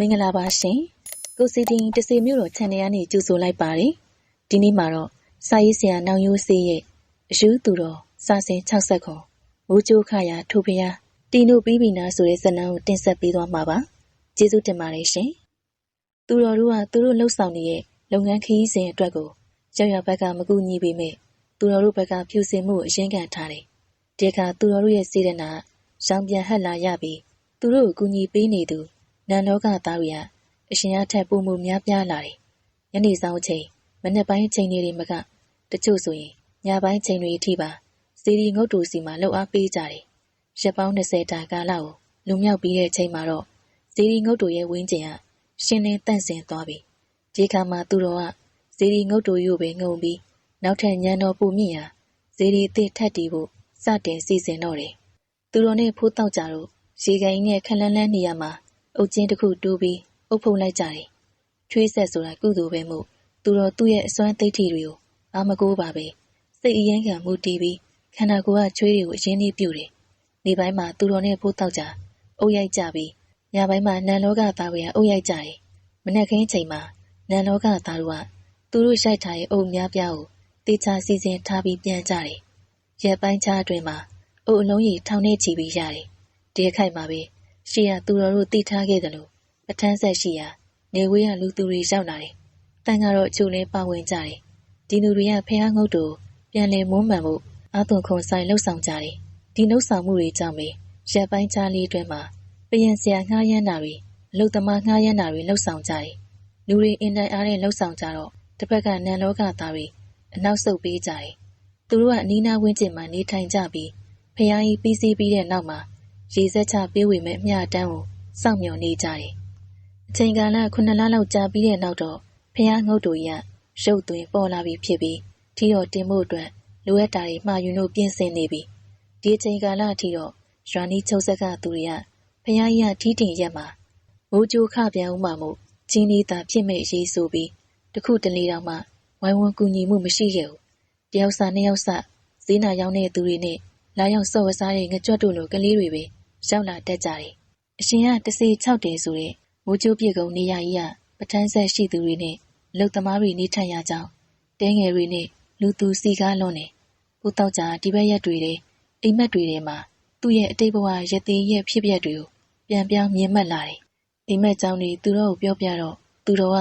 မင်္ဂလာပါရှင်ကိုစီတင်တစီမျိုးတော် channel ကနေကြိုဆိုလိုက်ပါတယ်ဒီနေ့မှာတော့စာရေးဆရာနောင်ရိုးစေးရဲ့အယူသူတော်စာစင်60ခွန်မိုးကြိုးခရာထိုဖျားတီနိုပြီးပြီနာဆိုတဲ့ဇာတ်လမ်းကိုတင်ဆက်ပေးသွားမှာပါကျေးဇူးတင်ပါတယ်ရှင်သူတော်တို့ကသူတို့လှုပ်ဆောင်နေတဲ့လုပ်ငန်းခရီးစဉ်အတွက်ကိုရောက်ရဘက်ကမကူညီပေမဲ့သူတော်တို့ဘက်ကဖြူစင်မှုကိုအရင်ကန်ထားတယ်ဒီအခါသူတော်တို့ရဲ့စေတနာရောင်ပြန်ဟက်လာရပြီးသူတို့ကိုကူညီပေးနေသူ နန်လောကသားတွေကအရှင်အထက်ပုံမှုများပြားလာတယ်။ညနေဆောင်ချိန်မနေ့ပိုင်းချိန်တွေမကတချို့ဆိုရင်ညပိုင်းချိန်တွေအထိပါစီရီငုတ်တူစီမှာလှုပ်အားပေးကြတယ်။ရက်ပေါင်း20တာကာလကိုလူမြောက်ပြီးတဲ့ချိန်မှာတော့စီရီငုတ်တူရဲ့ဝင်းကျင်ကရှင်းလင်းတန့်စင်သွားပြီ။ဒီခါမှာသူတော်ကစီရီငုတ်တူရုပ်ပဲငုံပြီးနောက်ထပ်ညံတော်ပူမြင့်ရာစီရီအသစ်ထက်တီဖို့စတင်စီစဉ်တော့တယ်။သူတော်နဲ့ဖိုးတောက်ကြတော့ရေကန်ကြီးနဲ့ခက်လန်းလန်းနေရမှာ အုတ်ချင်းတစ်ခုတူးပြီးအုပ်ဖုံလိုက်ကြတယ်။ချွေးဆက်ဆိုတာကုသိုလ်ပဲမို့သူတော်သူ့ရဲ့အစွမ်းသိတိတွေကိုအာမကိုးပါပဲစိတ်အရင်ကမူတည်ပြီးခန္ဓာကိုယ်ကချွေးတွေကိုအရင်လေးပြုတ်တယ်။နေပိုင်းမှာသူတော်နဲ့ဖိုးတောက်ကြအုပ်ရိုက်ကြပြီးညပိုင်းမှာနန်လောကသားတွေကအုပ်ရိုက်ကြတယ်။မနေ့ကင်းချိန်မှာနန်လောကသားတို့ကသူတို့ရိုက်ထားတဲ့အုပ်များပြားကိုတေချာစီစဉ်ထားပြီးပြန်ကြတယ်။ရက်ပိုင်းခြားအတွင်းမှာအုပ်အလုံးကြီးထောင်ထဲချီပြီးရတယ်။ဒီအခိုက်မှာပဲ ရှေ့ကသူတော်တို့တိထားခဲ့တယ်လို့ပထန်းဆက်ရှိရာနေဝေးရလူသူတွေရောက်လာတယ်။တန်ကတော့ကျိုးလဲပါဝင်ကြတယ်။ဒီလူတွေကဖះငုတ်တို့ပြန်လည်မွမ်းမံမှုအာသွန်ခုံဆိုင်လှုပ်ဆောင်ကြတယ်။ဒီလှုပ်ဆောင်မှုတွေကြောင့်ပဲရက်ပိုင်းချားလေးအတွင်းမှာပယံဆရာငှားရမ်းတာတွေအလုသမားငှားရမ်းတာတွေလှုပ်ဆောင်ကြတယ်။လူတွေအင်တိုင်အားနဲ့လှုပ်ဆောင်ကြတော့တစ်ဖက်ကနန်လောကသားတွေအနောက်ဆုတ်ပေးကြတယ်။သူတို့ကအနီးနားဝန်းကျင်မှာနေထိုင်ကြပြီးဖះကြီးပြီးစီးပြီးတဲ့နောက်မှာ ရေစက်ချပေးဝေမဲ့အမျှတန်းကိုစောင့်မျှော်နေကြတယ်။အချိန်ကာလ9လလောက်ကြာပြီးတဲ့နောက်တော့ဖះငုတ်တို့ရရုပ်သွင်းပေါ်လာပြီးဖြစ်ပြီးထီတော်တင်မှုအတွက်လိုအပ်တာတွေမှာယူလို့ပြင်ဆင်နေပြီ။ဒီအချိန်ကာလအထိတော့ရွာနီးချုပ်ဆက်ကသူတွေကဖះကြီးကထီးတင်ရက်မှာမိုးကြိုးခပြန်ဦးမှာမို့ချင်းလေးသာဖြစ်မဲ့ရေးဆိုပြီးတခုတလေတောင်မှဝိုင်းဝန်းကူညီမှုမရှိခဲ့ဘူး။တယောက်စာနှစ်ယောက်စဈေးနာရောက်တဲ့သူတွေနဲ့လာရောက်စော့ဝစားတဲ့ငကြွတ်တို့လိုကလေးတွေပဲ ရောက်လာတတ်ကြတယ်။အရှင်ကတစေ၆တဲဆိုတဲ့မိုးကြိုးပြေကုံနေရာကြီးကပထန်းဆက်ရှိသူတွေနဲ့အလုပ်သမားတွေနေထိုင်ရကြောင်းတဲငယ်တွေနဲ့လူသူစီကားလွန်နေဘုတောက်ကြဒီဘက်ရက်တွေတဲ့အိမ်မက်တွေထဲမှာသူ့ရဲ့အတိတ်ဘဝရသေးရဲ့ဖြစ်ပျက်တွေကိုပြန်ပြောင်းမြင်မှတ်လာတယ်။အိမ်မက်ကြောင့်တွေသူတော်ကိုပြောပြတော့သူတော်က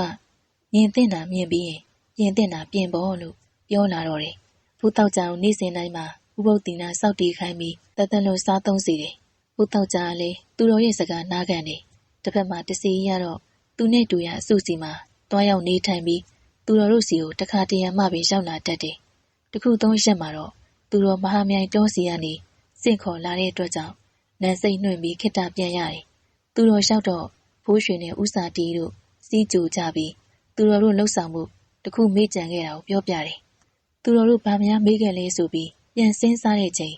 မြင်တင်တာမြင်ပြီးရင်ပြင်တင်တာပြင်ပေါ်လို့ပြောလာတော့တယ်။ဘုတောက်ကြောင်နေ့စဉ်တိုင်းမှာဥပုပ်တင်နာစောက်တီခိုင်းပြီးတသက်လွန်စားသုံးစီတယ် ဦးတောက်ကြလေသူတော်ရဲ့စကားနားခံတယ်။တစ်ဖက်မှာတစီရတော့သူနဲ့တူရအစုစီမှာတွားရောက်နေထိုင်ပြီးသူတော်တို့စီကိုတခါတရံမှပဲရောက်လာတတ်တယ်။တခုသုံးရက်မှာတော့သူတော်မဟာမြိုင်တောစီကနေစင့်ခေါ်လာတဲ့အတွက်ကြောင့်နန်းစိတ်နှွင့်ပြီးခိတ္တပြန်ရတယ်။သူတော်လျှောက်တော့ဘိုးရွှေနဲ့ဥစာတီတို့စီးကြိုကြပြီးသူတော်တို့လှုပ်ဆောင်မှုတခုမေ့ကြံခဲ့တာကိုပြောပြတယ်။သူတော်တို့ဗာမများမေးခဲ့လဲဆိုပြီးပြန်စင်းစားတဲ့ချိန်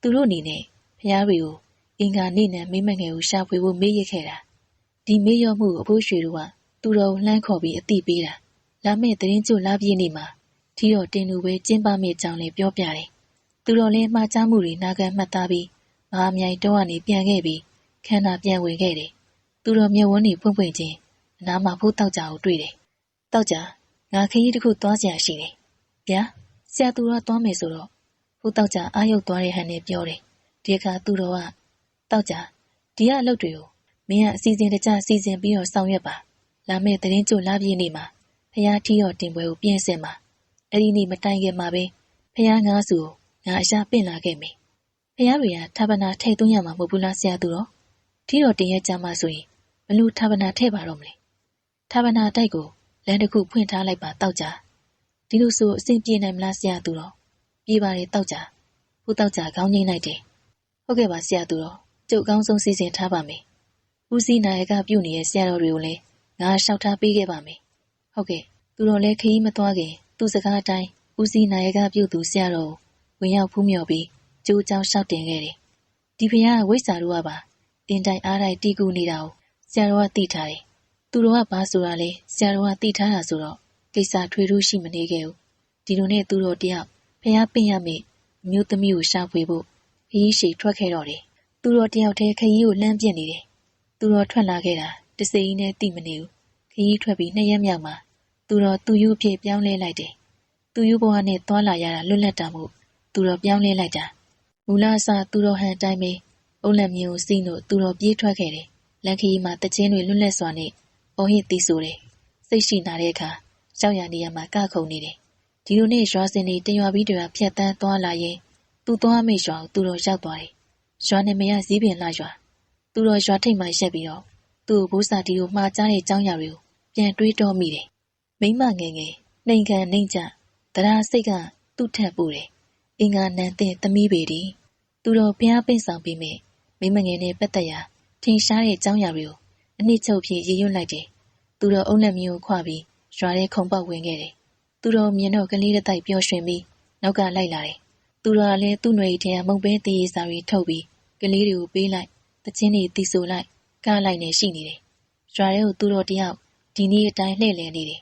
သူတို့အနေနဲ့ဖျားတွေကို အင်္ဂါနေ့နဲ့မိမငယ်ကိုရှာဖွေဖို့မေးရခဲ့တာဒီမေးရမှုကိုအဖိုးရွှေတို့ကသူတော်လှမ်းခေါ်ပြီးအတိပေးတာလာမဲ့တရင်ကျွလာပြည့်နေမှာထီတော်တင်လူပဲကျင်းပမိကြောင်းလည်းပြောပြတယ်သူတော်လည်းမှားချမှုတွေနာခံမှတ်သားပြီးမဟာမြိုင်တော့ကနေပြန်ခဲ့ပြီးခန္ဓာပြန်ဝင်ခဲ့တယ်သူတော်မျက်ဝန်းတွေဖွင့်ဖွင့်ချင်းအနားမှာဖိုးတောက်ကြကိုတွေ့တယ်တောက်ကြငါခရီးတစ်ခုသွားစရာရှိတယ်ဗျာဆရာသူတော်သွားမယ်ဆိုတော့ဖူးတောက်ကြအာရုပ်သွားတဲ့ဟန်နဲ့ပြောတယ်ဒီအခါသူတော်က တောက်ကြဒီကအလုပ်တွေကိုမင်းကအစီအစဉ်တကျစီစဉ်ပြီးတော့ဆောင်ရွက်ပါလာမယ့်တရင်ကျိုလာပြည့်နေမှာဖះထီတော်တင်ပွဲကိုပြင်ဆင်ပါအဲ့ဒီနေ့မတိုင်ခင်မှာပဲဖះငါးစုကိုငါအရှာပင့်လာခဲ့မယ်ဖះတွေကထာပနာထိတ်သွင်းရမှာမဟုတ်ဘူးလားဆရာသူတော်ထီတော်တင်ရဲ့ကြမှာဆိုရင်ဘလို့ထာပနာထဲ့ပါတော့မလဲထာပနာတိုက်ကိုလမ်းတစ်ခုဖွင့်ထားလိုက်ပါတောက်ကြဒီလိုဆိုအဆင်ပြေနိုင်မလားဆရာသူတော်ပြေးပါတယ်တောက်ကြဖူးတောက်ကြခေါင်းငိမ့်လိုက်တယ်ဟုတ်ကဲ့ပါဆရာသူတော် ကျုပ်ကောင်းဆုံးစီစဉ်ထားပါမယ်ဦးစီးနာယကပြုတ်နေတဲ့ဆရာတော်တွေကိုလည်းငါလျှောက်ထားပေးခဲ့ပါမယ်ဟုတ်ကဲ့သူတော်လည်းခရီးမသွားခင် သူ့စကားအတိုင်းဦးစီးနာယကပြုတ်သူဆရာတော်ဝင်ရောက်ဖူးမြော်ပြီးကြိုးကြောင်လျှောက်တင်ခဲ့တယ်ဒီဖရားဝိဇ္ဇာတို့ကပါအင်တိုင်အားတိုင်းတီးကူနေတာကိုဆရာတော်ကသိထားတယ်သူတော်ကဘာဆိုတာလဲဆရာတော်ကသိထားတာဆိုတော့ကိစ္စထွေထူးရှိမနေခဲ့ဘူးဒီလိုနဲ့သူတော်တယောက်ဖះပင့်ရမိအမျိုးသမီးကိုရှာဖွေဖို့ခရီးရှိထွက်ခဲ့တော့တယ် သူတော်တယောက်တည်းခရီးကိုလှမ်းပြစ်နေတယ်သူတော်ထွက်လာခဲ့တာတတစေကြီးနဲ့တိမနေဘူးခရီးထွက်ပြီးနှစ်ရက်မြောက်မှာသူတော်သူယူအဖြစ်ပြောင်းလဲလိုက်တယ်သူယူဘဝနဲ့သွာလာရတာလွတ်လပ်တာမို့သူတော်ပြောင်းလဲလိုက်တာမူလအစသူတော်ဟန်အတိုင်းပဲအုံးလက်မျိုးစီးလို့သူတော်ပြေးထွက်ခဲ့တယ်လန်ခရီးမှာတချင်းတွေလွတ်လပ်စွာနဲ့အော်ဟစ်တီးဆိုတယ်စိတ်ရှိနာတဲ့အခါကြောက်ရနေရမှာကခုန်နေတယ်ဒီလိုနဲ့ရွာစင်တွေတရွာပြီးတရွာဖြတ်တန်းသွားလာရင်သူ့သွားမိတ်ရွာကိုသူတော်ရောက်သွားတယ် ရွာနေမရစည်းပင်လှရွာသူတော်ရွာထိပ်မှာရက်ပြီးတော့သူ့ဘိုးစာတီကိုမှားကြားတဲ့အကြောင်းအရာတွေကိုပြန်တွေးတောမိတယ်မိမငယ်ငယ်နှိမ်ခံနှိမ်ကြတရားစိတ်ကသူ့ထက်ပိုတယ်အင်္ဂါနန်တဲ့သမီးပေဒီသူတော်ဘုရားပင့်ဆောင်ပြီးမြမိမငယ်နဲ့ပတ်သက်ရာထင်ရှားတဲ့အကြောင်းအရာတွေကိုအနည်းချုပ်ဖြစ်ရည်ရွတ်လိုက်တယ်သူတော်အုံလက်မျိုးခွပြီးရွာထဲခုံပေါက်ဝင်ခဲ့တယ်သူတော်မြင်တော့ကလေးတစ်တိုက်ပျော်ရွှင်ပြီးနောက်ကလိုက်လာတယ်သူတော်ကလည်းသူ့ຫນွေထဲကမုံပဲတည်ရစာတွေထုတ်ပြီး ကလေးတွေကိုပေးလိုက်တချင်းတွေတီဆိုလိုက်ကားလိုက်နေရှိနေတယ်ရွာထဲကိုသူတော်တယောက်ဒီနေ့အတိုင်းလှည့်လည်နေတယ်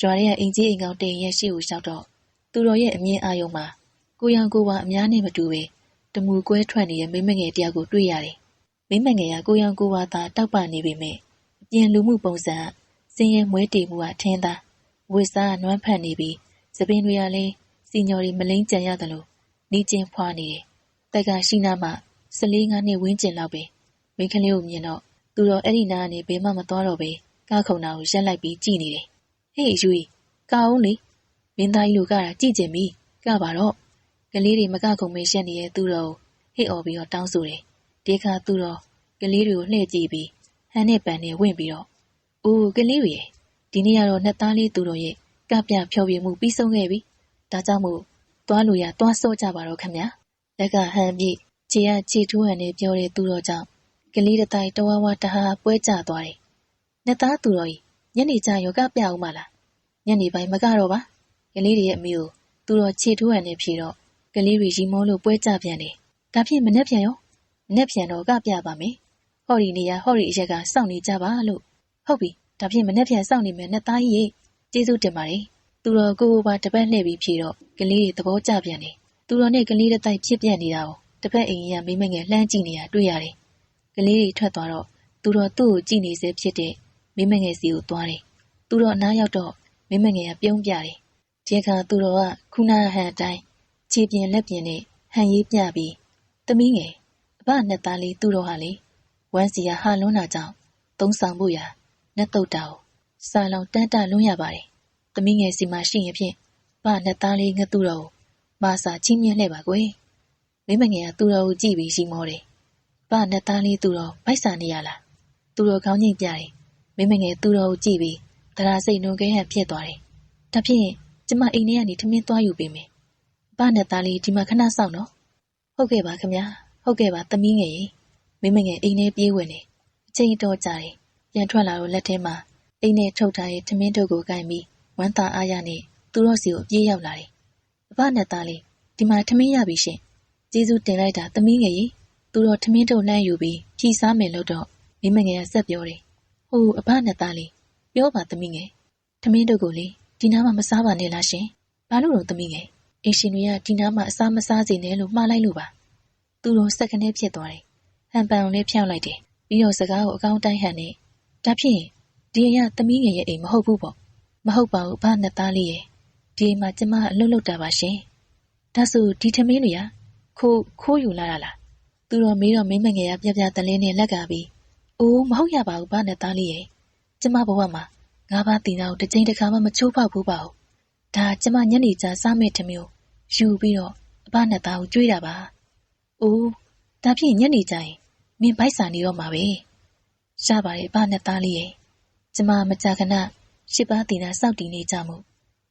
ရွာထဲကအင်ကြီးအိမ်ကောင်တိမ်ရဲ့ရှေ့ကိုရောက်တော့သူတော်ရဲ့အမြင်အာရုံမှာကိုရောင်ကိုပါအများနဲ့မတူပဲတမူကွဲထွက်နေတဲ့မိမငယ်တယောက်ကိုတွေ့ရတယ်မိမငယ်ကကိုရောင်ကိုပါသာတောက်ပနေပေမဲ့အပြင်လူမှုပုံစံစင်းရဲမွဲတေမှုကထင်းသားဝစ်စားနွမ်းဖက်နေပြီးသပင်တွေကလည်းစီညော်တွေမလိမ့်ကြံရတယ်လို့နေကျင်ဖွာနေတယ်တက်ကရှိနာမှ 14ငါးနှစ်ဝန်းကျင်လောက်ပဲမိန်းကလေးကိုမြင်တော့သူတော့အဲ့ဒီနားကနေဘယ်မှမသွားတော့ပဲကားခုံတာကိုရက်လိုက်ပြီးကြည်နေတယ်ဟေးယူကာအောင်လေမင်းသားကြီးလူကတာကြည်ကျင်ပြီကပါတော့ကလေးတွေမကခုံမင်းရက်နေတဲ့သူတော့ဟိတ်អော်ပြီးတော့တောင်းဆိုတယ်ဒီခါသူတော့ကလေးတွေကိုလှည့်ကြည့်ပြီးဟန်နဲ့ပန်နဲ့ဝင့်ပြီးတော့အိုးကလေးတွေရဲ့ဒီနေ့ကတော့နှစ်သားလေးသူတော်ရဲ့ကပြဖြောပြမှုပြီးဆုံးခဲ့ပြီဒါကြောင့်မို့သွားလို့ရသွားစော့ကြပါတော့ခင်ဗျာလက်ကဟန်ပြည့် ခြေကခြေထိုးဟန်နဲ့ပြောတဲ့သူတော်ကြောင့်ကလေးတစ်တိုင်တဝါဝါတဟာပွဲကျသွားတယ်နှစ်သားသူတော်ကြီးညနေကျယောကပြအောင်မလားညနေပိုင်းမကတော့ပါကလေးတွေရဲ့အမေကိုသူတော်ခြေထိုးဟန်နဲ့ဖြေတော့ကလေးတွေရီမောလို့ပွဲကျပြန်တယ်ဒါဖြင့်မနေ့ပြန်ရောမနေ့ပြန်တော့ကပြပါမယ်ဟော်ဒီနေရဟော်ဒီအရက်ကစောင့်နေကြပါလို့ဟုတ်ပြီဒါဖြင့်မနေ့ပြန်စောင့်နေမယ်နှစ်သားကြီးကျေးဇူးတင်ပါတယ်သူတော်ကိုကိုပါတပတ်လှည့်ပြီးဖြေတော့ကလေးတွေသဘောကျပြန်တယ်သူတော်နဲ့ကလေးတစ်တိုက်ဖြစ်ပြနေတာကို တပတ်အိမ်ကြီးကမိမငယ်လှမ်းကြည့်နေတာတွေ့ရတယ်ကလေးတွေထွက်သွားတော့သူတော်သူ့ကိုကြည့်နေစေဖြစ်တဲ့မိမငယ်စီကိုသွားတယ်သူတော်အနားရောက်တော့မိမငယ်ကပြုံးပြတယ်ဒီအခါသူတော်ကခုနဟန်အတိုင်းခြေပြင်းလက်ပြင်းနဲ့ဟန်ရေးပြပြီးသမီးငယ်အဘနဲ့သားလေးသူတော်ဟာလေဝမ်းစီကဟာလွန်းတာကြောင့်သုံးဆောင်ဖို့ရာနဲ့တုတ်တာကိုစာလောင်တန်းတလွန်းရပါတယ်။သမီးငယ်စီမှာရှိရင်ဖြင့်ဗနဲ့သားလေးငှက်သူတော်ကိုမဆာချင်းမြင့်လှဲ့ပါကွယ်။ မိမငယ်ကသူတော်ကိုကြည့်ပြီးရှိမောတယ်။ဗနဲ့သားလေးသူတော်ဗိုက်စာနေရလား။သူတော်ခေါင်းညိတ်ပြတယ်။မိမငယ်သူတော်ကိုကြည့်ပြီးတရာစိတ်နှုံခဲဟန်ဖြစ်သွားတယ်။ဒါဖြင့်ကျမအိမ်ထဲကနေထမင်းသွားယူပေးမယ်။ဗနဲ့သားလေးဒီမှာခဏစောင့်နော်။ဟုတ်ကဲ့ပါခင်ဗျာ။ဟုတ်ကဲ့ပါသမီးငယ်ရေ။မိမငယ်အိမ်ထဲပြေးဝင်တယ်။အချိန်တော်ကြာတယ်။ပြန်ထွက်လာတော့လက်ထဲမှာအိမ်နဲ့ထုတ်ထားတဲ့ထမင်းတို့ကိုကင်ပြီးဝမ်းသာအားရနဲ့သူတို့စီကိုပြေးရောက်လာတယ်။အဘနဲ့သားလေးဒီမှာထမင်းရပြီရှင်။ ကျေးဇူးတင်လိုက်တာသမီးငယ်ကြီးသူတို့ထမင်းထုတ်လှမ်းယူပြီးဖြီးစားမယ်လို့တော့မိမငယ်ကဆက်ပြောတယ်။ဟိုအဘနဲ့သားလေးပြောပါသမီးငယ်ထမင်းတို့ကိုလေဒီနားမှာမစားပါနဲ့လားရှင်။ဘာလို့တော့သမီးငယ်အင်ရှင်တွေကဒီနားမှာအစားမစားစေနဲ့လို့မှားလိုက်လို့ပါ။သူတို့စက်ကနေဖြစ်သွားတယ်။ဟန်ပန်အောင်လေးဖြောင်းလိုက်တယ်။ပြီးတော့စကားကိုအကောင်းတိုင်းဟန်နဲ့ဒါဖြင့်ဒီအိမ်ကသမီးငယ်ရဲ့အိမ်မဟုတ်ဘူးပေါ့မဟုတ်ပါဘူးဘာနဲ့သားလေးရဲ့ဒီအိမ်မှာကျမအလုပ်လုပ်တာပါရှင်ဒါဆိုဒီထမင်းတွေက ခိုးခိုးယူလာတာလားသူတော်မေးတော့မင်းမငယ်ကပြပြတလင်းနဲ့လက်ကပြီးအိုးမဟုတ်ရပါဘူးဘာနဲ့သားလေးရဲ့ကျမဘဝမှာငါးပါးတင်တာကိုတစ်ချိန်တစ်ခါမှမချိုးဖောက်ဘူးပါဘူးဒါကျမညနေကျစားမဲ့ထမင်းကိုယူပြီးတော့အဘနဲ့သားကိုကြွေးတာပါအိုးဒါဖြင့်ညနေကျရင်မင်းဗိုက်စာနေတော့မှာပဲရပါတယ်ဘာနဲ့သားလေးရဲ့ကျမမကြာခဏရှစ်ပါးတင်တာစောက်တည်နေကြမှု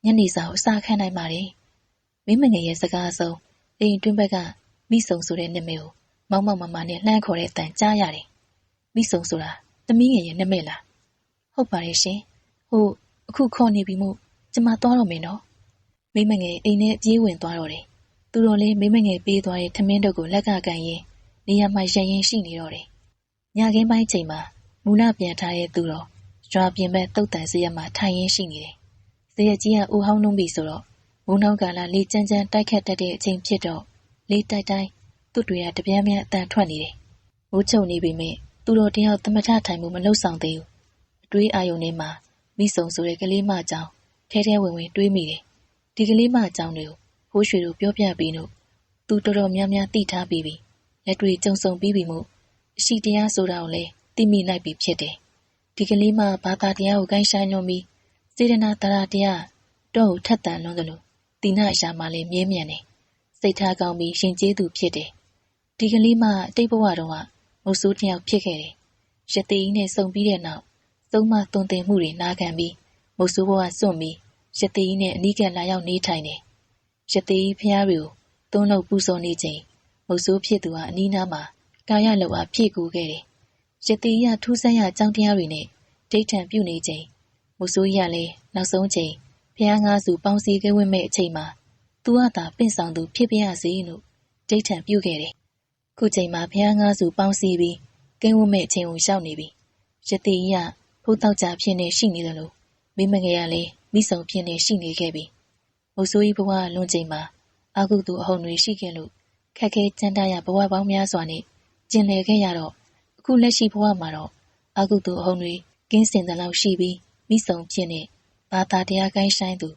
ညနေစာကိုအစာခံနိုင်ပါတယ်။မိမငယ်ရဲ့စကားအစုံ အိမ်တွင်းဘက်ကမိဆုံဆိုတဲ့နာမည်ကိုမောက်မောက်မမနဲ့လှမ်းခေါ်တဲ့အတန်ကြားရတယ်။မိဆုံဆိုတာသမီးငယ်ရဲ့နာမည်လား။ဟုတ်ပါတယ်ရှင်။ဟိုအခုခေါ်နေပြီမို့ကျမသွားတော့မယ်နော်။မိမငယ်အိမ်ထဲပြေးဝင်သွားတော့တယ်။သူတော်လေးမိမငယ်ပေးသွားတဲ့ထမင်းတို့ကိုလက်ကကန်ရင်နေရာမှာရရင်ရှိနေတော့တယ်။ညခင်းပိုင်းချိန်မှာမူလပြန်ထားတဲ့သူတော်ရွာပြင်ဘက်တုတ်တန်စရက်မှာထိုင်ရင်းရှိနေတယ်။စရက်ကြီးကအိုဟောင်းနှုံးပြီဆိုတော့ မုံနောက်ကာလလေကြမ်းကြမ်းတိုက်ခတ်တတ်တဲ့အချိန်ဖြစ်တော့လေတိုက်တိုင်းသူ့တွေကတပြန်းပြန်းအတန်ထွက်နေတယ်။မိုးချုံနေပေမဲ့သူတို့တယောက်သမထထိုင်မှုမလုပ်ဆောင်သေးဘူးတွေးအာယုန်ထဲမှာမိဆုံဆိုတဲ့ကလေးမအကြောင်းထဲထဲဝင်ဝင်တွေးမိတယ်ဒီကလေးမအကြောင်းတွေကိုဖိုးရွှေတို့ပြောပြပြီးတော့သူတော်တော်များများသိထားပြီးပြီလက်တွေကြုံဆုံပြီးပြီမို့အရှိတရားဆိုတာကိုလည်းသိမိလိုက်ပြီဖြစ်တယ်ဒီကလေးမဘာသာတရားကိုဂိုင်းဆိုင်လွန်ပြီးစေတနာတရားတရားတော့ကိုထက်တန်လွန်းသလို တိနာအရာမှလည်းမြဲမြံတယ်စိတ်ထားကောင်းပြီးရှင်ကျေးသူဖြစ်တယ်ဒီကလေးမအတိတ်ဘဝတုန်းကမုတ်ဆိုးတစ်ယောက်ဖြစ်ခဲ့တယ်ရသေးကြီးနဲ့ဆုံပြီးတဲ့နောက်သုံးမသွန်သင်မှုတွေနာခံပြီးမုတ်ဆိုးဘဝစွန့်ပြီးရသေးကြီးနဲ့အနီးကပ်လာရောက်နေထိုင်တယ်ရသေးကြီးဖျားတွေကိုသုံးလို့ပူဇော်နေချိန်မုတ်ဆိုးဖြစ်သူဟာအနီးနားမှာကာယလောက်အားဖြည့်ကူးခဲ့တယ်ရသေးကြီးကထူးဆန်းရအကြောင်းတရားတွေနဲ့ဒိဋ္ဌံပြုနေချိန်မုတ်ဆိုးကြီးကလည်းနောက်ဆုံးချိန် ဖျားငါးစုပေါင်းစည်းခဲ့ဝင်မဲ့အချိန်မှာသူကသာပင့်ဆောင်သူဖြစ်ပြရစေလို့ဒိဋ္ဌံပြုခဲ့တယ်ခုချိန်မှာဖျားငါးစုပေါင်းစည်းပြီးကင်းဝတ်မဲ့အချိန်ကိုရောက်နေပြီရသေးကြီးကဖုတ်တော့ကြဖြစ်နေရှိနေတယ်လို့မိမငယ်ကလည်းမိဆုံဖြစ်နေရှိနေခဲ့ပြီမုတ်ဆိုးကြီးဘဝလွန်ချိန်မှာအာကုသူအဟုန်တွေရှိခဲ့လို့ခက်ခဲကြမ်းတမ်းရဘဝပေါင်းများစွာနဲ့ကျင်လည်ခဲ့ရတော့အခုလက်ရှိဘဝမှာတော့အာကုသူအဟုန်တွေကင်းစင်တဲ့လောက်ရှိပြီးမိဆုံဖြစ်နေ ဘာသာတရားကိုင်းဆိုင်သူ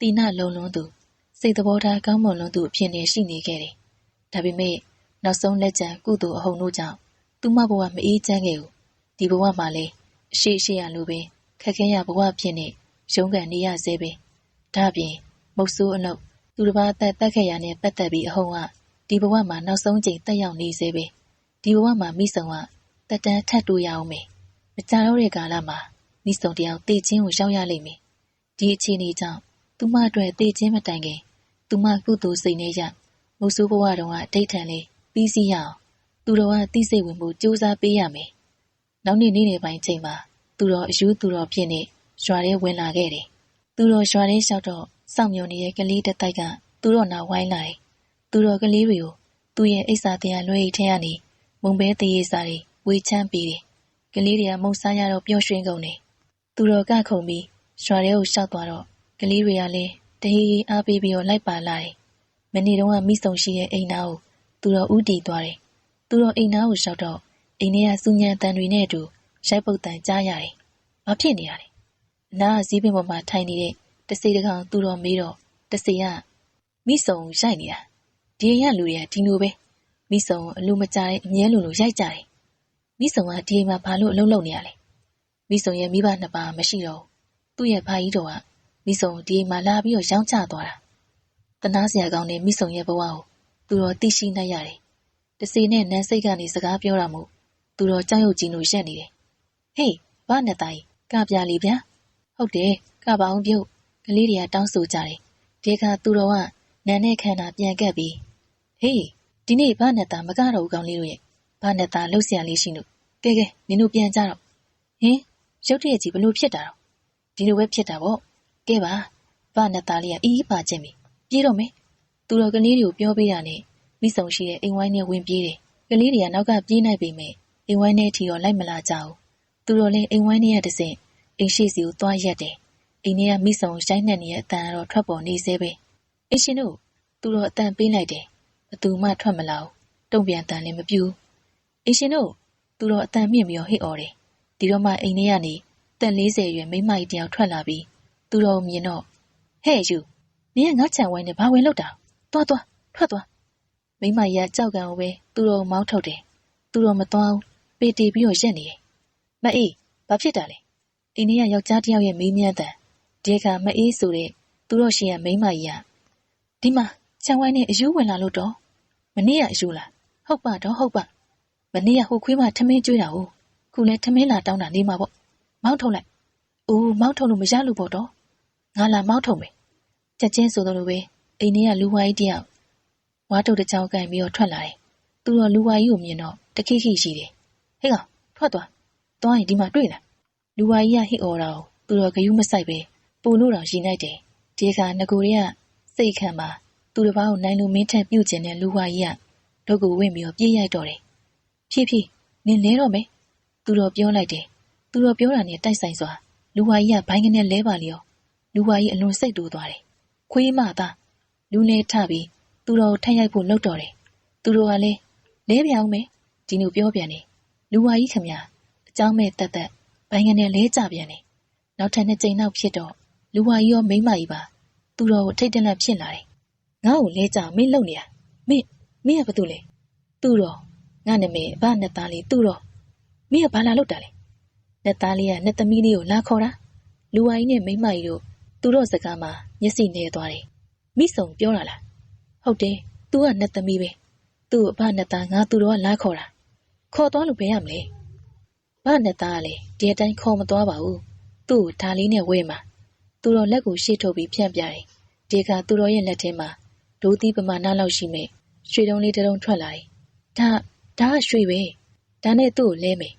တိနလုံလွန်းသူစိတ်သဘောထားကောင်းမွန်လွန်းသူအဖြစ်နဲ့ရှိနေခဲ့တယ်။ဒါပေမဲ့နောက်ဆုံးလက်ကျန်ကုသိုလ်အဟုန်တို့ကြောင့်သူမဘဝမအေးချမ်းခဲ့ဘူး။ဒီဘဝမှာလည်းအရှိရှိရလိုပဲခက်ခဲရဘဝဖြစ်နေရုန်းကန်နေရစေပဲ။ဒါ့အပြင်မုတ်ဆိုးအလုပ်သူတစ်ပါးအသက်တက်ခဲ့ရနဲ့ပတ်သက်ပြီးအဟုန်ကဒီဘဝမှာနောက်ဆုံးချိန်တက်ရောက်နေစေပဲ။ဒီဘဝမှာမိဆုံကတက်တန်းထပ်တူရအောင်မယ်။မကြတော့တဲ့ကာလမှာမိဆုံတယောက်တည်ခြင်းကိုရောက်ရလိမ့်မယ်။ ဒီအခြေအနေကြောင့် သူမအတွက်တည်ခြင်းမတိုင်ခင် သူမ ကုသိုလ်စိတ်နဲ့ရမုတ်ဆိုးဘဝတုန်းကဒိဋ္ဌံလေး ပြီးစီးရအောင် သူတော်က သိစိတ်ဝင်မှုစူးစမ်းပေးရမယ်။နောက်နေ့ နေ့နေပိုင်းချိန်မှာ သူတော်အယူသူတော်ဖြစ်နေရွာထဲဝင်လာခဲ့တယ်။သူတော် ရွာထဲလျှောက်တော့ စောင့်မျှော်နေတဲ့ ကလေးတစ်တိုက်က သူတော်နာဝိုင်းလာတယ်။သူတော်ကလေးတွေကို သူ့ရဲ့ အိဆာတရားလွှဲရီထဲကနေ မုံဘဲတရေစာတွေ ဝေချမ်းပေးတယ်။ကလေးတွေက မုံစားရတော့ ပျော်ရွှင်ကုန်တယ်။သူတော် ကခုံပြီး ရွာထဲကိုရှောက်သွားတော့ကလေးတွေကလည်းတဟီဟီအားပေးပြီးတော့လိုက်ပါလာတယ်။မနေ့တုန်းကမိဆုံရှိရဲ့အိမ်သားကိုသူတော်ဥတီသွားတယ်။သူတော်အိမ်သားကိုရှောက်တော့အိမ်ထဲကစူညံတန်တွေနဲ့အတူရိုက်ပုတ်တန်ကြားရတယ်။ဘာဖြစ်နေရလဲ။အနာကဇီးပင်ပေါ်မှာထိုင်နေတဲ့တစေတကောင်သူတော်မေးတော့တစေကမိဆုံရိုက်နေတာ။ဒီအိမ်ကလူတွေကဒီလိုပဲမိဆုံအလူမကြတဲ့အမြဲလိုလိုရိုက်ကြတယ်။မိဆုံကဒီအိမ်မှာဘာလို့အလုံးလုံးနေရလဲ။မိဆုံရဲ့မိဘနှစ်ပါးမရှိတော့ဘူး။ သူ့ရဲ့ဖာကြီးတော်ကမိဆုံဒီအိမ်မှာလာပြီးတော့ရောင်းချသွားတာ။တနာစရာကောင်းတဲ့မိဆုံရဲ့ဘဝကိုသူတော်သိရှိနိုင်ရတယ်။တစီနဲ့နန်းစိတ်ကနေစကားပြောတာမို့သူတော်ကြောက်ရွံ့ကြည့်လို့ရက်နေတယ်။ဟေးဘာနဲ့တိုင်ကပြလီဗျာ။ဟုတ်တယ်ကပါအောင်ပြုတ်ကလေးတွေကတောင်းဆိုကြတယ်။ဒီခါသူတော်ကနန်းနဲ့ခန္ဓာပြန်ကပ်ပြီးဟေးဒီနေ့ဘာနဲ့တာမကတော့ကောင်းလေးတို့ရဲ့ဘာနဲ့တာလှုပ်ရှားလေးရှိလို့ကဲကဲနင်တို့ပြန်ကြတော့ဟင်ရုတ်တရက်ကြီးဘလို့ဖြစ်တာတော့ ဒီလိုပဲဖြစ်တာပေါ့ကဲပါဘာနဲ့တာလေးကအီးပါခြင်းပြီပြေးတော့မယ်သူတော်ကလေးတွေကိုပြောပေးတာနဲ့မိဆုံရှိတဲ့အိမ်ဝိုင်းနဲ့ဝင်ပြေးတယ်။ကလေးတွေကနောက်ကပြေးနိုင်ပေမဲ့အိမ်ဝိုင်းထဲထီတော့လိုက်မလာကြဘူး။သူတော်လည်းအိမ်ဝိုင်းထဲကတဆင့်အိမ်ရှိစီကိုသွားရက်တယ်။အိမ်ထဲကမိဆုံရှိုင်းနှက်နေတဲ့အတန်ကတော့ထွက်ပေါ်နေသေးပဲ။အိမ်ရှင်တို့သူတော်အတန်ပေးလိုက်တယ်။ဘသူမှထွက်မလာဘူး။တုံ့ပြန်တန်လည်းမပြူ။အိမ်ရှင်တို့သူတော်အတန်မြင့်ပြီးတော့ဟစ်အော်တယ်။ဒီတော့မှအိမ်ထဲကနေ တန်40ရွယ်မိမကြီးတယောက်ထွက်လာပြီးသူတော်မြင်တော့ဟဲ့ယူနင်ကငါ့ချံဝိုင်းနဲ့ဘာဝင်လောက်တာသွားသွားထွက်သွားမိမကြီးကကြောက်ကံကိုပဲသူ့တော်မောင်းထုတ်တယ်သူ့တော်မသွားဘူးပေတီပြီးတော့ရက်နေတယ်မအေးဘာဖြစ်တာလဲအိန္ဒိယယောက်ျားတစ်ယောက်ရဲ့မေးမြန်းတဲ့ဒီကမအေးဆိုတဲ့သူတို့ရှင်ရဲ့မိမကြီးကဒီမှာချံဝိုင်းနဲ့အယူဝင်လာလို့တော့မနေ့ကအယူလားဟုတ်ပါတော့ဟုတ်ပါမနေ့ကဟိုခွေးမထမင်းကျွေးတာဟုတ်ခုလဲထမင်းလာတောင်းတာနေမှာပေါ့ မောင်းထုတ်လိုက်အိုးမောင်းထုတ်လို့မရလို့ပေါ့တော့ငါလာမောင်းထုတ်မယ်ချက်ချင်းဆိုသလိုပဲအိမ်ထဲကလူဝါကြီးတယောက်ဝါတုတ်တစ်ချောင်းကန်ပြီးတော့ထွက်လာတယ်။သူတော့လူဝါကြီးကိုမြင်တော့တခိခိရှိတယ်။ဟေ့ကောင်ထွက်သွား။သွားရင်ဒီမှာတွေ့လား။လူဝါကြီးကဟစ်အော်တာကိုသူတော့ဂယုမဆိုင်ပဲပို့လို့တော့ရင်လိုက်တယ်။ဒီအခါငကိုတွေကစိတ်ခံမှာသူတစ်ပါးကိုနိုင်လူမင်းထက်ပြုတ်ကျင်တဲ့လူဝါကြီးကဒုတ်ကိုဝင့်ပြီးတော့ပြေးရိုက်တော့တယ်။ဖြည်းဖြည်းနင်လဲတော့မယ်။သူတော့ပြောလိုက်တယ်။ သူတော့ပြောတာနဲ့တိုက်ဆိုင်စွာလူဝါကြီးကဘိုင်းကနေလဲပါလျော်။လူဝါကြီးအလွန်စိတ်တိုးသွားတယ်။ခွေးမသားလူလဲထပြီးသူတော်ထက်ရိုက်ဖို့လှုပ်တော်တယ်သူတော်ကလည်းလဲပြောင်းမယ်ဒီလိုပြောပြန်တယ်လူဝါကြီးခမအเจ้าမဲ့တက်တက်ဘ ဘိုင်းကနေလဲကြပြန်တယ်နောက်ထပ်နှစ်ကြိမ်နောက်ဖြစ်တော့လူဝါကြီးရောမိန်းမကြီးပါသူတော်ကိုထိတ်တန့်လက်ဖြစ်လာတယ်ငါ့ကိုလဲကြမင်းလုံနေရမင်းမင်းကဘာတူလဲသူတော်ငါနာမည်ဘာနဲ့သားလေးသူတော်မင်းကဘာလာလုပ်တာလဲ နဲ့သားလေးကနဲ့သမီးလေးကိုလာခေါ်တာလူဝါကြီးနဲ့မိန်းမကြီးတို့သူတို့စကားမှာမျက်စိနေသွားတယ်မိဆုံပြောတာလားဟုတ်တယ်သူကနဲ့သမီးပဲသူ့အဘနဲ့သားငါသူတော်ကလာခေါ်တာခေါ်သွားလို့ဘယ်ရမလဲဘာနဲ့သားကလေဒီအတိုင်းခေါ်မသွားပါဘူးသူ့ကိုဒါလေးနဲ့ဝဲမှာသူတော်လက်ကိုရှေ့ထုတ်ပြီးဖြန့်ပြတယ်ဒီကသူတော်ရဲ့လက်ထဲမှာဒိုးသီးပမာဏလောက်ရှိမဲ့ရွှေတုံးလေးတစ်တုံးထွက်လာတယ်ဒါဒါကရွှေပဲဒါနဲ့သူ့ကိုလဲမယ်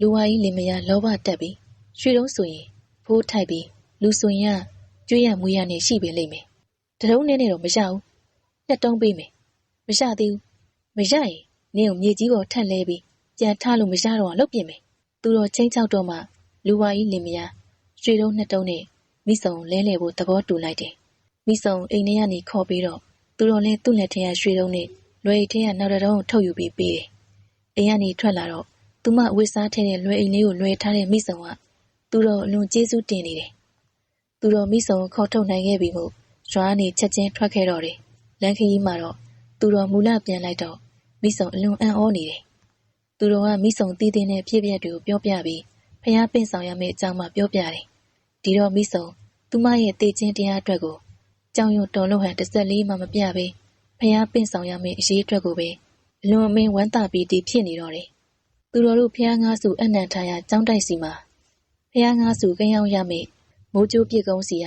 လူဝါကြီးလင်မယားလောဘတက်ပြီးရွှေတုံးဆိုရင်ဖိုးထိုက်ပြီးလူဆိုရင်ကကျွေးရမွေးရနဲ့ရှိပေလိမ့်မယ်တတုံးနဲ့နဲ့တော့မရဘူးနှစ်တုံးပေးမယ်မရသေးဘူးမရရင်နင်းကိုမြေကြီးပေါ်ထက်လဲပြီးပြန်ထားလို့မရတော့အောင်လုပ်ပြင်မယ်သူတော်ချင်းချောက်တော့မှလူဝါကြီးလင်မယားရွှေတုံးနှစ်တုံးနဲ့မိစုံလဲလဲဖို့သဘောတူလိုက်တယ်မိစုံအိမ်ထဲကနေခေါ်ပြီးတော့သူတော်လည်းသူ့လက်ထဲကရွှေတုံးနဲ့လွယ်အိတ်ထဲကနောက်တစ်တုံးကိုထုတ်ယူပြီးပေးတယ်အိမ်ကနေထွက်လာတော့ သူမဝစ်စားထဲတဲ့လွယ်အိမ်လေးကိုလွယ်ထားတဲ့မိစုံကသူတော်အလွန်ကျေးဇူးတင်နေတယ်သူတော်မိစုံကိုခေါ်ထုတ်နိုင်ခဲ့ပြီမို့ရွာကနေချက်ချင်းထွက်ခဲ့တော့တယ်လမ်းခရီးမှာတော့သူတော်မူလပြန်လိုက်တော့မိစုံအလွန်အံ့ဩနေတယ်သူတော်ကမိစုံတည်တည်နဲ့ဖြစ်ပျက်တွေကိုပြောပြပြီးဖျားပင့်ဆောင်ရမယ့်အကြောင်းမှပြောပြတယ်ဒီတော့မိစုံသူမရဲ့တေချင်းတရားအတွက်ကိုကြောင်ရုံတော်လို့ဟန်တစ်ဆက်လေးမှမပြပဲဖျားပင့်ဆောင်ရမယ့်အရေးအတွက်ကိုပဲအလွန်အမင်းဝမ်းသာပြီးတည်ဖြစ်နေတော့တယ် သူတော်တို့ဖျားငါးစုအနံ့ထားရကြောင်းတိုက်စီမှာဖျားငါးစုကင်းအောင်ရမယ့်မိုးကြိုးပြစ်ကုန်းစီက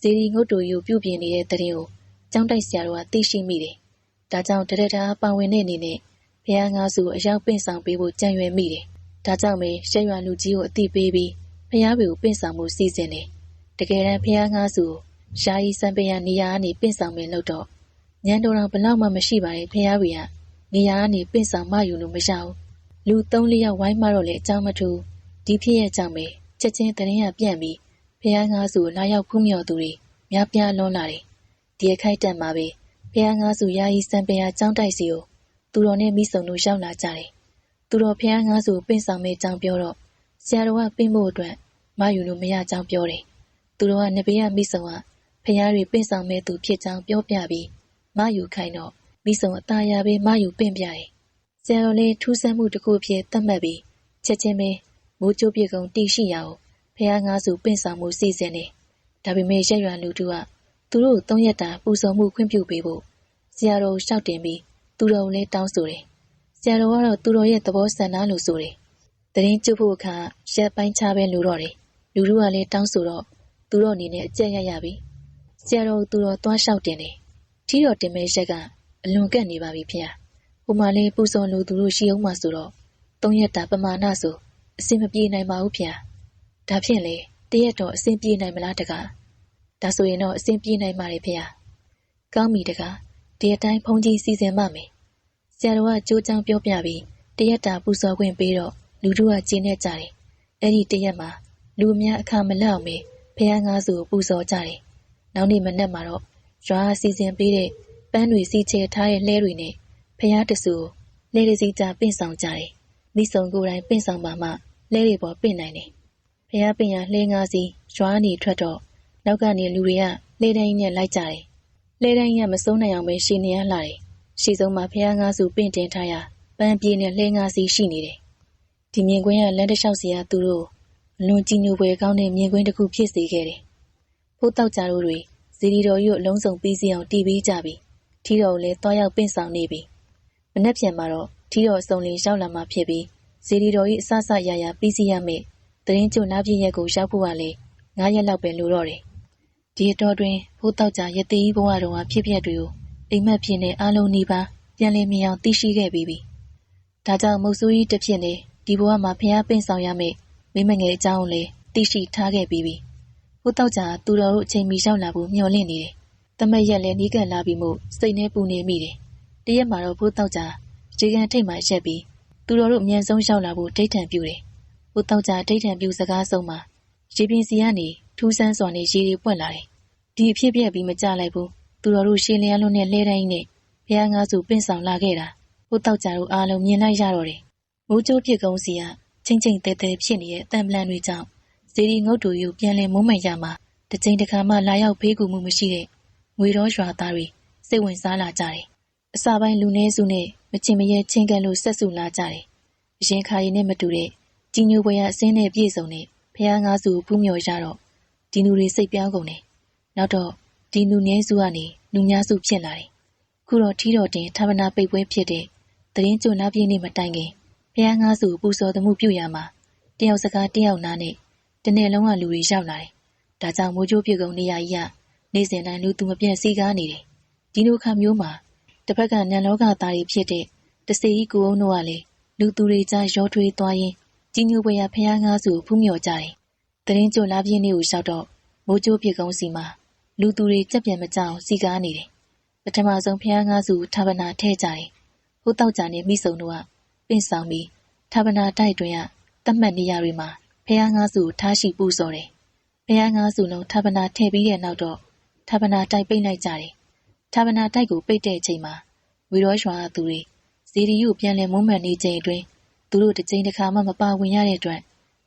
ဇီရီငုတ်တူယူပြုပြင်နေတဲ့တရင်ကိုကြောင်းတိုက်ဆရာတို့ကသိရှိမိတယ်ဒါကြောင့်တရတာပါဝင်တဲ့အနေနဲ့ဖျားငါးစုအရောက်ပင့်ဆောင်ပေးဖို့ကြံရွယ်မိတယ်ဒါကြောင့်ပဲရှက်ရွာလူကြီးကိုအသိပေးပြီးဖျားပေကိုပင့်ဆောင်မှုစီစဉ်တယ်တကယ်တမ်းဖျားငါးစုရှားရီစံပရနေရာကနေပင့်ဆောင်မယ်လို့တော့ညံတော်တော်ဘလောက်မှမရှိပါရဲ့ဖျားပေက နေရာကနေပင့်ဆောင်မယူလို့မရဘူး လူ၃လယောက်ဝိုင်းမတော့လေအကြောင်းမထူးဒီဖြစ်ရဲ့ကြောင့်ပဲချက်ချင်းတရင်ရပြန့်ပြီးဖျားငါးစုလာရောက်ဖူးမြော်သူတွေများပြားလွန်းလာတယ်ဒီအခိုက်တက်မှာပဲဖျားငါးစုယာယီစံပရကျောင်းတိုက်စီကိုသူတော်နဲ့မိဆုံတို့ရောက်လာကြတယ်သူတော်ဖျားငါးစုပင့်ဆောင်မဲ့ကြောင်းပြောတော့ဆရာတော်ကပင့်ဖို့အတွက်မယူလို့မရကြောင်းပြောတယ်သူတော်ကနဘေးကမိဆုံကဖျားတွေပင့်ဆောင်မဲ့သူဖြစ်ကြောင်းပြောပြပြီးမယူခိုင်းတော့မိဆုံအသားရပေးမယူပင့်ပြတယ် ဆရာတော်လည်းထူးဆန်းမှုတစ်ခုဖြစ်သတ်မှတ်ပြီးချက်ချင်းပဲမိုးကြိုးပြေကုံတီရှိရအောင်ဖះငါးစုပင့်ဆောင်မှုစီစဉ်တယ်။ဒါပေမဲ့ရက်ရွာလူတို့ကသူတို့သုံးရက်တာပူဇော်မှုခွင့်ပြုပေးဖို့ဆရာတော်ရှောက်တင်ပြီးသူတော်ကိုလည်းတောင်းဆိုတယ်။ဆရာတော်ကတော့သူတော်ရဲ့သဘောဆန္ဒလို့ဆိုတယ်။တရင်ကျွဖို့အခါရက်ပိုင်းချပဲလူတော့တယ်။လူတို့ကလည်းတောင်းဆိုတော့သူတော်အနေနဲ့အကြက်ရရပြီ။ဆရာတော်သူတော်သွားလျှောက်တင်တယ်။ထီတော်တင်မဲ့ရက်ကအလွန်ကန့်နေပါပြီဖေ။ဟို မှာလေးပူဇော်လူသူတို့ရှိအောင်မှဆိုတော့သုံးရက်တာပမာဏဆိုအစင်မပြေနိုင်ပါဘူးဖေ။ဒါဖြင့်လေတရက်တော့အစင်ပြေနိုင်မလားတကား။ဒါဆိုရင်တော့အစင်ပြေနိုင်ပါလေဖေ။ကောင်းပြီတကား။ဒီအတိုင်းဖုန်ကြီးစီစဉ်မှမယ်။ဆရာတော်ကကြိုးချောင်းပြောပြပြီးတရက်တာပူဇော်ခွင့်ပေးတော့လူတို့ကကျင်းနေကြတယ်။အဲ့ဒီတရက်မှာလူအများအခါမလောက်မေဖះငါးစုပူဇော်ကြတယ်။နောက်နေ့မနက်မှာတော့ရွာစီစဉ်ပေးတဲ့ပန်းတွေစီချဲထားတဲ့လှဲတွေနဲ့ ဖះတဆူလှဲတွေစီကြပင့်ဆောင်ကြတယ်။မိဆုံကိုယ်တိုင်ပင့်ဆောင်ပါမှလှဲတွေပေါ်ပင့်နိုင်တယ်။ဖះပင့်ရလှဲငါးစီရွာနေထွက်တော့နောက်ကနေလူတွေကလှဲတိုင်းနဲ့လိုက်ကြတယ်။လှဲတိုင်းကမစိုးနိုင်အောင်ပဲရှင်းနေရလာတယ်။ရှီဆုံးမှာဖះငါးစုပင့်တင်ထားရပန်းပြေးနဲ့လှဲငါးစီရှိနေတယ်။ဒီမြင်ကွင်းကလမ်းတစ်လျှောက်စီကသူတို့အလွန်ကြည်ညိုပွဲကောင်းတဲ့မြင်ကွင်းတစ်ခုဖြစ်စေခဲ့တယ်။ဖို့တောက်ကြတို့တွေဇီရီတော်ကြီးကိုအလုံးစုံပြီးစီအောင်တီးပေးကြပြီ။ထီတော်ကိုလည်းတွားရောက်ပင့်ဆောင်နေပြီ။ မနေ့ပြန်မှာတော့ထီတော်အစုံလေးရောက်လာမှဖြစ်ပြီးဇီရီတော်ကြီးအဆဆရရပြီးစီရမယ်။တရင်ကျွနာပြည့်ရက်ကိုရောက်ဖို့ကလည်း9ရက်လောက်ပဲလိုတော့တယ်။ဒီအတော်တွင်ဖို့တောက်ကြရသေးဘဝတော်ဟာဖြစ်ပျက်တွေကိုအိမ်မက်ဖြစ်နေအလုံးနီးပါးပြန်လည်မြင်အောင်သိရှိခဲ့ပြီးပြီ။ဒါကြောင့်မုတ်ဆိုးကြီးတစ်ဖြစ်နေဒီဘဝမှာဖျားပင့်ဆောင်ရမယ်မိမငယ်အကြောင်းကိုလည်းသိရှိထားခဲ့ပြီးပြီ။ဟိုတောက်ကြသူတော်တို့အချိန်မီရောက်လာဖို့မျှော်လင့်နေတယ်။တမက်ရက်လည်းနီးကပ်လာပြီးမှစိတ်နှဲပူနေမိတယ်။ တရက်မှာတော့ဖိုးတောက်ကြခြေကန်ထိတ်မှရက်ပြီးသူတော်တို့အမြန်ဆုံးရောက်လာဖို့ဒိတ်ထံပြူတယ်။ဟိုတောက်ကြဒိတ်ထံပြူစကားဆုံးမှာရေပြင်စီကနေထူးဆန်းစွာနဲ့ရေတွေပွက်လာတယ်။ဒီအဖြစ်ပြက်ပြီးမကြလိုက်ဘူး။သူတော်တို့ရှင်းလျားလုံးနဲ့လဲတိုင်းနဲ့ဘုရားငါးစုပင့်ဆောင်လာခဲ့တာ။ဟိုတောက်ကြတို့အားလုံးမြင်လိုက်ရတော့တယ်။မိုးကြိုးပြစ်ကုန်းစီကချင်းချင်းတဲတဲဖြစ်နေတဲ့အတံပလန်တွေကြောင့်ဇေဒီငုတ်တူယူပြန်လည်မုံမှန်ရမှာတစ်ချိန်တစ်ခါမှလာရောက်ဖေးကူမှုမရှိတဲ့ငွေတော်ရွာသားတွေစိတ်ဝင်စားလာကြတယ်။ အစာပိုင်းလူနည်းစုနဲ့မချင်မရဲချင်းကန်လို့ဆက်စုလာကြတယ်။အရင်ခါရီနဲ့မတူတဲ့ကြီးညိုပွဲရအစင်းနဲ့ပြည့်စုံတဲ့ဖះငါးစုဖူးမြော်ရတော့ဒီလူတွေစိတ်ပြောင်းကုန်တယ်။နောက်တော့ဒီလူနည်းစုကနေလူများစုဖြစ်လာတယ်။ခုတော့ထီတော်တင်ဌာပနာပိတ်ပွဲဖြစ်တဲ့တရင်ကျွနာပြည့်နေ့မတိုင်ခင်ဖះငါးစုပူဇော်သမှုပြုရမှာတယောက်စကားတယောက်နားနဲ့တနေ့လုံးကလူတွေရောက်လာတယ်။ဒါကြောင့်မိုးကြိုးပြုတ်ကုန်နေရကြီးကနေ့စဉ်တိုင်းလူသူမပြတ်စီးကားနေတယ်။ဒီလိုခါမျိုးမှာ တစ်ဖက်ကနန်လောကသားတွေဖြစ်တဲ့တစေကြီးကိုအောင်တို့ကလည်းလူသူတွေကြားရောထွေးသွားရင်ကြီးညိုပွဲရဖះငါးစုဖူးမြော်ကြတယ်။တရင်ကျွလာပြည့်နေ့ကိုလျှောက်တော့မိုးကြိုးပြုတ်ကုန်စီမှာလူသူတွေကြက်ပြန်မကြောက်စီကားနေတယ်။ပထမဆုံးဖះငါးစုဌာပနာထဲကြတယ်။ဟိုတောက်ကြနဲ့မိစုံတို့ကပင့်ဆောင်ပြီးဌာပနာတိုက်တွင်ကတတ်မှတ်နေရတွေမှာဖះငါးစုထားရှိပူဇော်တယ်။ဖះငါးစုလုံးဌာပနာထည့်ပြီးတဲ့နောက်တော့ဌာပနာတိုက်ပိတ်လိုက်ကြတယ်။ ဌာပနာတိုက်ကိုပိတ်တဲ့အချိန်မှာဝီရောရွာသူတွေဇီရီယုပြန်လည်မုံမှန်နေချိန်အတွင်းသူတို့တစ်ချိန်တစ်ခါမှမပါဝင်ရတဲ့အတွက်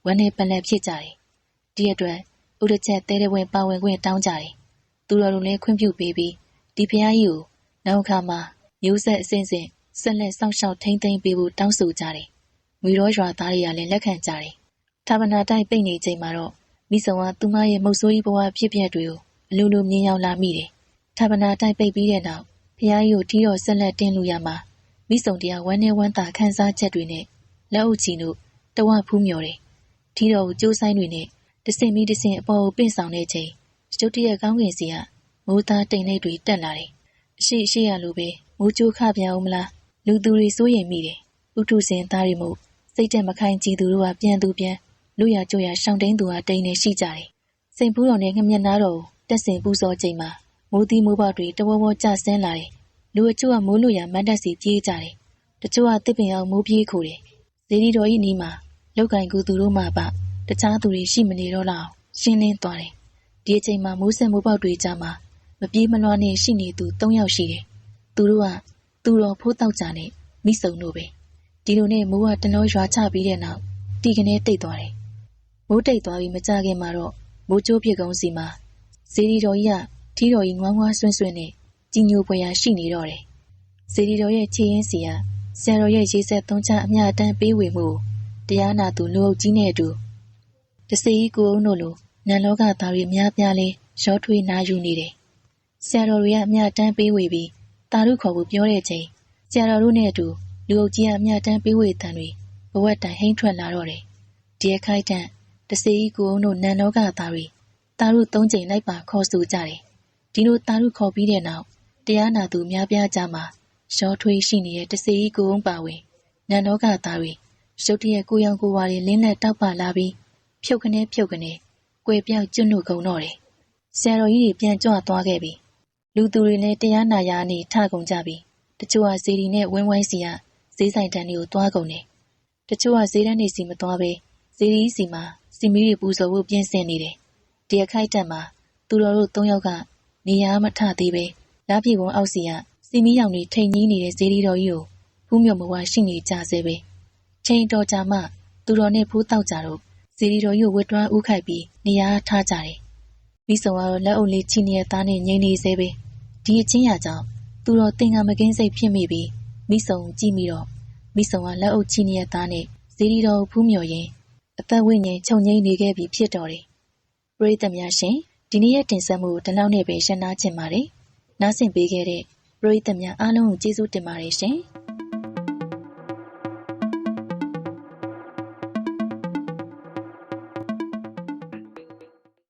ဝမ်းနဲ့ပလက်ဖြစ်ကြတယ်။ဒီအတွက်ဥဒချက်တဲတဲ့ဝင်ပါဝင်ခွင့်တောင်းကြတယ်။သူတော်တို့လည်းခွင့်ပြုပေးပြီးဒီဖះကြီးကိုနောက်ခါမှာမျိုးဆက်အစဉ်စဉ်ဆက်လက်စောင့်ရှောက်ထိန်းသိမ်းပေးဖို့တောင်းဆိုကြတယ်။ဝီရောရွာသားတွေကလည်းလက်ခံကြတယ်။ဌာပနာတိုက်ပိတ်နေချိန်မှာတော့မိဆောင်ကသူမရဲ့မုတ်ဆိုးကြီးဘဝဖြစ်ပျက်တွေကိုအလိုလိုမြင်ရောက်လာမိတယ်။ ဌာပနာတိုက်ပိတ်ပြီးတဲ့နောက်ဖះကြီးကိုထီတော်ဆက်လက်တင်းလူရမှာမိဆောင်တရားဝမ်းနဲ့ဝမ်းသာခန်းစားချက်တွေနဲ့လက်အုပ်ချီတို့တဝဖူးမြော်တယ်။ထီတော်ကိုကြိုးဆိုင်တွေနဲ့တစင်မီတစင်အပေါ်ကိုပင့်ဆောင်တဲ့ချိန်ကျုပ်တရဲ့ကောင်းကင်စီကမိုးသားတိမ်လေးတွေတက်လာတယ်။အရှိအရှိရလိုပဲမိုးကြိုးခပြန်အောင်မလားလူသူတွေစိုးရိမ်မိတယ်။ဥထုစင်သားတွေမို့စိတ်တက်မခိုင်ကြည်သူတို့ကပြန်သူပြန်လူရကြွရရှောင်းတိန်သူကတိန်နေရှိကြတယ်။စိန်ဖူးတော်နဲ့ငမျက်နာတော်ကိုတက်စင်ပူဇော်ချိန်မှာ မိုးသီးမိုးပေါက်တွေတဝဝကျဆင်းလာတယ်။လူအချို့ကမိုးလူရမတ်တက်စီပြေးကြတယ်။တချို့ကတစ်ပင်အောင်မိုးပြေးခိုတယ်။ဇေဒီတော်ဤနီးမှာလောက်ကင်ကူသူတို့မှပတခြားသူတွေရှိမနေတော့လောက်ရှင်းလင်းသွားတယ်။ဒီအချိန်မှာမိုးဆက်မိုးပေါက်တွေကြားမှာမပြေးမလွှားနဲ့ရှိနေသူ၃ယောက်ရှိတယ်။သူတို့ကသူတော်ဖိုးတောက်ကြနဲ့မိစုံတို့ပဲ။ဒီလိုနဲ့မိုးကတနောရွာချပြီးတဲ့နောက်တီကနေတိတ်သွားတယ်။မိုးတိတ်သွားပြီးမကြခင်မှာတော့မိုးကျိုးပြေကုန်းစီမှာဇေဒီတော်ကြီးက ထီတော်ကြီးငွားငွားဆွန်းဆွန်းနဲ့ကြီးညိုပွဲရရှိနေတော့တယ်။ဇေဒီတော်ရဲ့ခြေရင်းစီကဆရာတော်ရဲ့ရေးဆက်သုံးချအမျှတန်းပေးဝေမှုတရားနာသူလူအုပ်ကြီးနဲ့အတူတစေကြီးကိုအောင်တို့လိုနန်လောကသားတွေများပြားလေးရောထွေးနာယူနေတယ်။ဆရာတော်တွေကအမျှတန်းပေးဝေပြီးတာရုခေါ်ဖို့ပြောတဲ့ချိန်ဆရာတော်တို့နဲ့အတူလူအုပ်ကြီးကအမျှတန်းပေးဝေတန်တွေဘဝတိုင်ဟိမ့်ထွက်လာတော့တယ်။ဒီအခိုက်တန့်တစေကြီးကိုအောင်တို့နန်လောကသားတွေတာရုသုံးချိန်လိုက်ပါခေါ်ဆိုကြတယ်။ ဒီလိုတာရုခေါ်ပြီးတဲ့နောက်တရားနာသူများပြားကြမှာရောထွေးရှိနေတဲ့တစေကြီးကိုအောင်ပါဝင်နန်လောကသားတွေရုတ်တရက်ကိုရောင်ကိုဝါတွေလင်းလက်တောက်ပါလာပြီးဖြုတ်ခနဲဖြုတ်ခနဲကွယ်ပြောက်ကျွတ်နုကုန်တော့တယ်။ဆရာတော်ကြီးတွေပြန်ကြွသွားခဲ့ပြီ။လူသူတွေလည်းတရားနာရာနေထကုန်ကြပြီ။တချို့ကဇေဒီနဲ့ဝင်းဝိုင်းစီကဈေးဆိုင်တန်းတွေကိုသွားကုန်တယ်။တချို့ကဈေးတန်းတွေစီမသွားပဲဇေဒီစီမှာစီမီတွေပူဇော်ဖို့ပြင်ဆင်နေတယ်။ဒီအခိုက်တန့်မှာသူတော်တို့၃ယောက်က နေရာမထသေးပဲလားပြေပုံအောက်စီကစီမီရောင်တွေထိန်ကြီးနေတဲ့ဇေဒီတော်ကြီးကိုဖူးမြုံမဝရှိနေကြစေပဲ။ချိန်တော်ကြာမှသူတော်နဲ့ဖူးတောက်ကြတော့ဇီရီတော်ကြီးကိုဝတ်တွန်းဥခိုက်ပြီးနေရာထားကြတယ်။မိဆောင်ကတော့လက်အုပ်လေးချီနေတဲ့သားနဲ့ငိမ့်နေသေးပဲ။ဒီအချင်းရကြောင့်သူတော်တင်ကမကင်းစိတ်ဖြစ်မိပြီးမိဆောင်ကြည့်မိတော့မိဆောင်ကလက်အုပ်ချီနေတဲ့သားနဲ့ဇီရီတော်ကိုဖူးမြော်ရင်အသက်ဝိညာဉ်ချုပ်ငိမ့်နေခဲ့ပြီဖြစ်တော်တယ်။ပရိသတ်များရှင် ဒီနေ့ရဲ့တင်ဆက်မှုဒီလောက်နဲ့ပဲရှင်းနာချင်ပါတယ်။နားဆင်ပေးခဲ့တဲ့ပရိသတ်များအားလုံးကိုကျေးဇူးတင်ပါတယ်ရှင်။